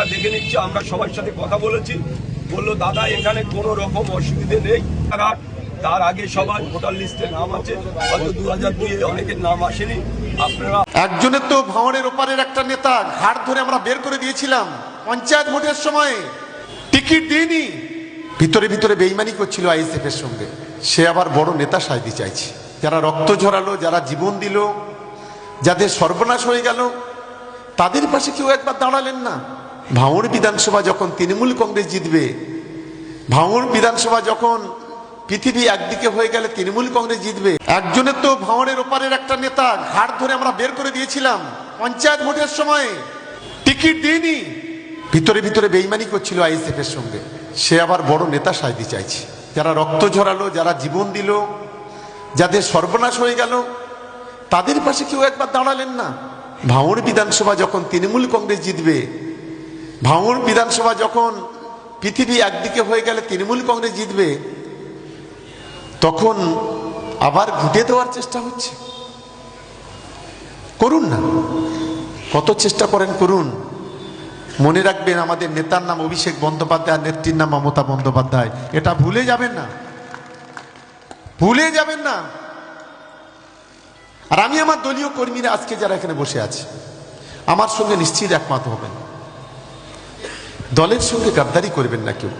তারা দেখে নিচ্ছি, আমরা সবার সাথে কথা বলেছি। বলল, দাদা, এখানে কোনো রকম অসুবিধে নেই। তারা আগে সবাই ভোটার লিস্টে নাম আছে। হয়তো দু হাজার দুই অনেকের নাম আসেনি। আপনারা একজনের তো ভাঙড়ের ওপারের একটা নেতা ঘাট ধরে আমরা বের করে দিয়েছিলাম পঞ্চায়েত ভোটের সময়। টিকিট দিইনি। ভিতরে ভিতরে বেইমানি করছিল আইএসএফ এর সঙ্গে। সে আবার বড় নেতা সাজতে চাইছে। যারা রক্ত ঝরালো, যারা জীবন দিল, যাদের সর্বনাশ হয়ে গেল, তাদের পাশে কেউ একবার দাঁড়ালেন না। ভাঙড় বিধানসভা যখন তৃণমূল কংগ্রেস জিতবে, ভাঙড় বিধানসভা যখন পৃথিবী একদিকে হয়ে গেলে তৃণমূল কংগ্রেস জিতবে, একজনের তো ভাঙড়ের ওপারের একটা নেতা ঘাট ধরে আমরা বের করে দিয়েছিলাম পঞ্চায়েত ভোটের সময়। টিকিট দিইনি। ভিতরে ভিতরে বেইমানি করছিল আইএসএফ এর সঙ্গে। সে আবার বড় নেতা সাজতে চাইছে। যারা রক্ত ঝরালো, যারা জীবন দিল, যাদের সর্বনাশ হয়ে গেল, তাদের পাশে কেউ একবার দাঁড়ালেন না। ভাঙড় বিধানসভা যখন তৃণমূল কংগ্রেস জিতবে ভাঙড় বিধানসভা যখন পৃথিবী একদিকে হয়ে গেলে তৃণমূল কংগ্রেস জিতবে, তখন আবার ঘুটে দেওয়ার চেষ্টা হচ্ছে। করুন না। কত চেষ্টা করেন, করুন। মনে রাখবেন আমাদের নেতার নাম অভিষেক বন্দ্যোপাধ্যায়, নেত্রীর নাম মমতা বন্দ্যোপাধ্যায়। এটা ভুলে যাবেন না। ভুলে যাবেন না। আর আমি আমার দলীয় কর্মীরা আজকে যারা এখানে বসে আছে, আমার সঙ্গে নিশ্চিত একমত হবেন। দলের সঙ্গে গাদ্দারি করবেন না কেউ।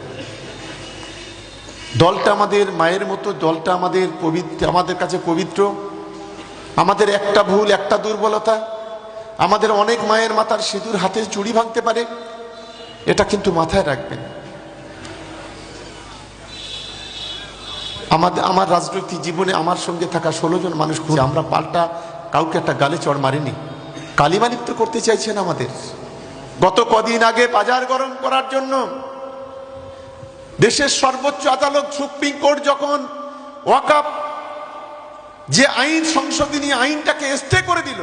দলটা আমাদের মায়ের মতো, দলটা আমাদের পবিত্র, আমাদের কাছে পবিত্র। আমাদের একটা ভুল, একটা দুর্বলতা। আমাদের অনেক মায়ের মাথার সিঁদুর হাতে চুড়ি ভাঙতে পারে। এটা কিন্তু মাথায় রাখবেন। আমাদের, আমার রাজনৈতিক জীবনে আমার সঙ্গে থাকা ষোলো জন মানুষ খুঁজে আমরা পাল্টা কাউকে একটা গালে চড় মারিনি। কালিমালিপ্ত করতে চাইছেন আমাদের। গত কদিন আগে বাজার গরম করার জন্য দেশের সর্বোচ্চ আদালত সুপ্রিম কোর্ট যখন ওয়াকাপ যে আইন সংশোধনী আইনটাকে স্টে করে দিল,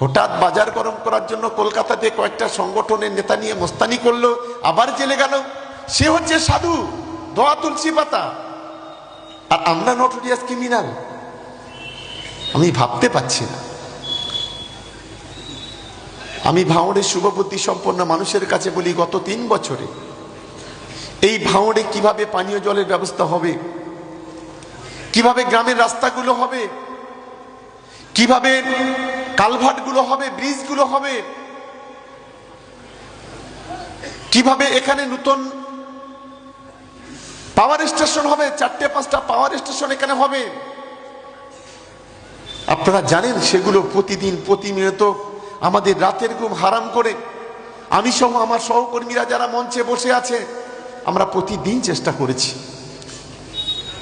হঠাৎ বাজার গরম করার জন্য কলকাতাতে কয়েকটা সংগঠনের নেতা নিয়ে মোস্তানি করল, আবার জেলে গেল। সে হচ্ছে সাধু দোয়া তুলসী পাতা। আর আমরা নটোরিয়াস ক্রিমিনাল। আমি ভাবতে পাচ্ছি না। আমি ভাঁড়ের শুভবুদ্ধি সম্পন্ন মানুষের কাছে বলি, গত তিন বছরে এই ভাঁড়ে কীভাবে পানীয় জলের ব্যবস্থা হবে? কীভাবে গ্রামের রাস্তাগুলো হবে? কীভাবে কালভার্টগুলো হবে? ব্রিজগুলো হবে? কীভাবে এখানে নতুন পাওয়ার স্টেশন হবে? চারটে, পাঁচটা পাওয়ার স্টেশন এখানে হবে? আপনারা জানেন সেগুলো প্রতিদিন প্রতিনিয়ত আমাদের রাতের ঘুম হারাম করে। আমি সহ আমার সহকর্মীরা যারা মঞ্চে বসে আছে, আমরা প্রতিদিন চেষ্টা করেছি।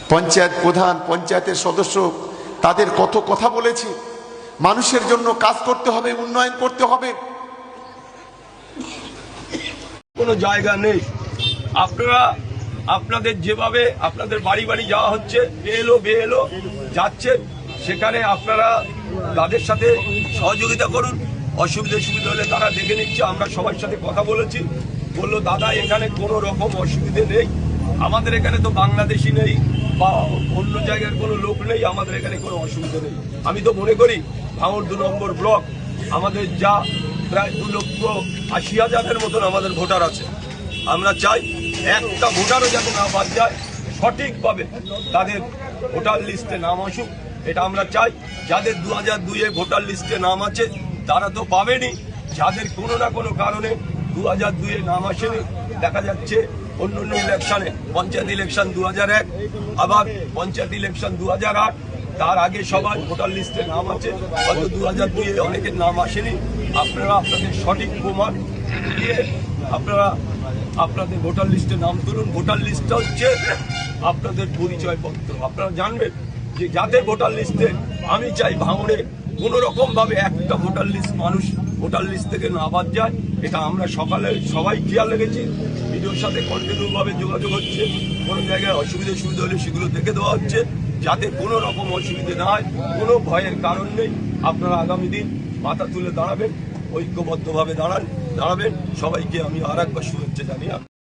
পঞ্চায়েত প্রধান, পঞ্চায়েতের সদস্য, তাদের কত কথা বলেছি। মানুষের জন্য কাজ করতে হবে, উন্নয়ন করতে হবে। কোনো জায়গা নেই। আপনারা, আপনাদের যেভাবে আপনাদের বাড়ি বাড়ি যাওয়া হচ্ছে বেএলো বেএলো যাচ্ছেন সেখানে আপনারা তাদের সাথে সহযোগিতা করুন। অসুবিধা সুবিধা হলে তারা দেখে নিচ্ছে, আমরা সবার সাথে কথা বলেছি। বলল, দাদা, এখানে কোনো রকম অসুবিধে নেই। আমাদের এখানে তো বাংলাদেশি নেই বা অন্য জায়গার কোনো লোক নেই, আমাদের এখানে কোনো অসুবিধা নেই। আমি তো মনে করি ভাঙড় দু নম্বর ব্লক, আমাদের যা প্রায় দু লক্ষ আশি হাজারের মতন আমাদের ভোটার আছে। আমরা চাই একটা ভোটারও যাতে না বাদ যায়, সঠিকভাবে তাদের ভোটার লিস্টে নাম আসুক। এটা আমরা চাই, যাদের দু হাজার দুইয়ে ভোটার লিস্টে নাম আছে তারা তো পাবেনি। যাদের কোনো না কোনো কারণে দু হাজার দুইয়ে নাম আসেনি। দেখা যাচ্ছে অন্য অন্য ইলেকশনে পঞ্চায়েত ইলেকশন দু হাজার এক, আবার পঞ্চায়েত ইলেকশন দু হাজার আট। তার আগে সবার ভোটার লিস্টে নাম আছে। হয়তো দু হাজার দুইয়ে অনেকের নাম আসেনি। আপনারা আপনাদের সঠিক প্রমাণ দিয়ে আপনারা আপনাদের ভোটার লিস্টে নাম তুলুন। ভোটার লিস্টটা হচ্ছে আপনাদের পরিচয়পত্র। আপনারা জানবেন যে যাদের ভোটার লিস্টে আমি চাই ভাঙড়ে কোনো রকম ভাবে একটা ভোটার লিস্ট মানুষ ভোটার লিস্ট থেকে না বাদ যায়, এটা আমরা সকালে সবাই খেয়াল রেখেছি। ভিডিওর সাথে কন্টিনিউ ভাবে যোগাযোগ হচ্ছে। কোনো জায়গায় অসুবিধা সুবিধা হলে সেগুলো দেখে দেওয়া হচ্ছে, যাতে কোনো রকম অসুবিধে না হয়, কোনো ভয়ের কারণ নেই। আপনারা আগামী দিন মাথা তুলে দাঁড়াবেন, ঐক্যবদ্ধভাবে দাঁড়ান, দাঁড়াবেন। সবাইকে আমি আর একবার শুভেচ্ছা জানিয়ে